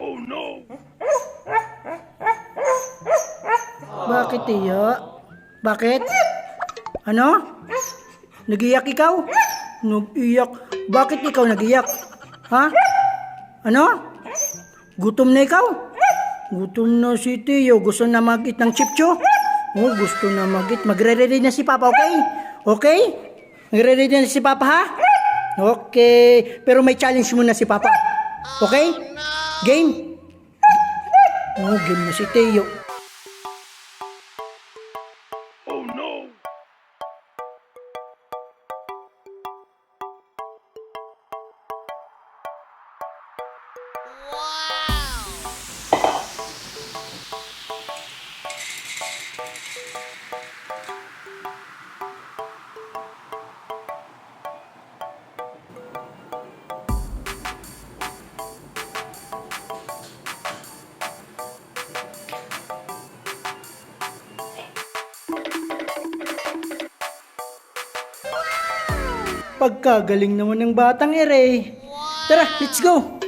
Oh no! Bakit iya? Bakit? Ano? Nagiyak ikaw? Nag-iyak. Bakit ikaw nagiyak? Ha? Ano? Gutom na ikaw? Gutom na si Tio. Gusto na mag-eat ng chipcho? Oh, gusto na mag-eat. Magre-ready na si Papa, okay? Okay? Magre-ready na si Papa, ha? Okay. Pero may challenge muna si Papa. Okay? Game? Oh, game na si Tio. Oh no! Pagkagaling naman ng batang ere. Tara, let's go!